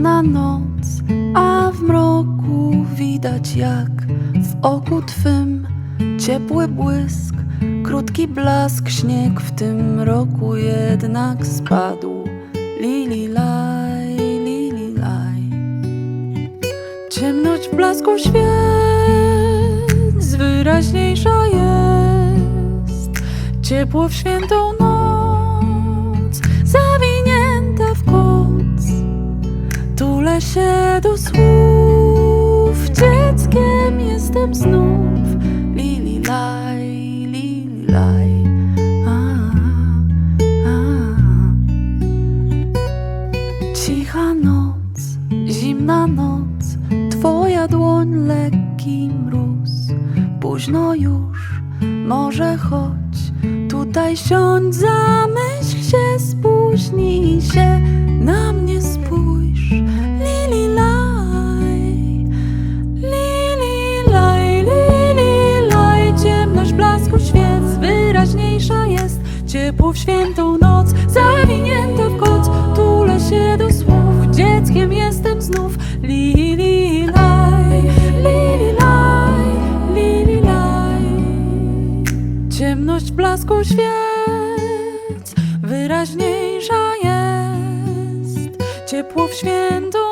Cicha noc, a w mroku widać jak w oku twym ciepły błysk, krótki blask, śnieg w tym roku jednak spadł. Lili laj, lili laj. Ciemność w blasku świec wyraźniejsza jest. Ciepło w świętą noc, Tulę się do słów, dzieckiem jestem znów. Lili laj, lili laj. A, a. Cicha noc, zimna noc, twoja dłoń lekki mróz. Późno już, może chodź, tutaj siądź, zamyśl się, Ciepło w świętą noc, zawinięta w koc, tulę się do słów, dzieckiem jestem znów. Lili laj, lili laj, lili laj. Ciemność w blasku świec wyraźniejsza jest. Ciepło w świętą